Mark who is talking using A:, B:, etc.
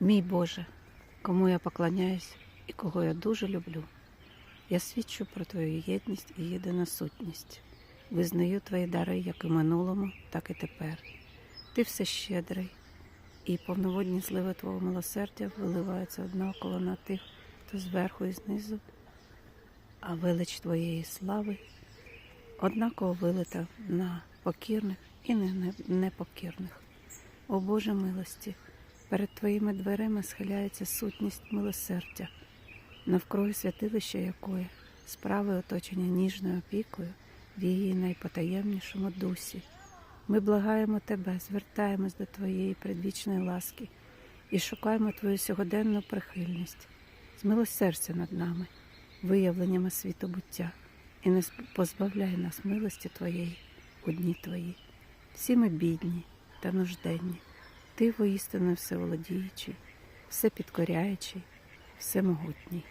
A: Мій Боже, кому я поклоняюсь і кого я дуже люблю. Я свідчу про Твою єдність і єдиносутність. Визнаю Твої дари як і минулому, так і тепер. Ти все щедрий, і повноводні зливи Твого милосердя виливаються однаково на тих, хто зверху і знизу, а велич Твоєї слави однаково вилита на покірних і не- не- непокірних. О Боже милості, перед Твоїми дверима схиляється сутність милосердя, навкруги святилища якої справи оточені ніжною опікою в її найпотаємнішому дусі. Ми благаємо Тебе, звертаємось до Твоєї предвічної ласки і шукаємо Твою сьогоденну прихильність. Змилосердя над нами, виявленнями світобуття, і не позбавляй нас милості Твоєї у дні Твої. Всі ми бідні та нужденні. Ти воістину всеволодіючий, все підкоряючий, всемогутній.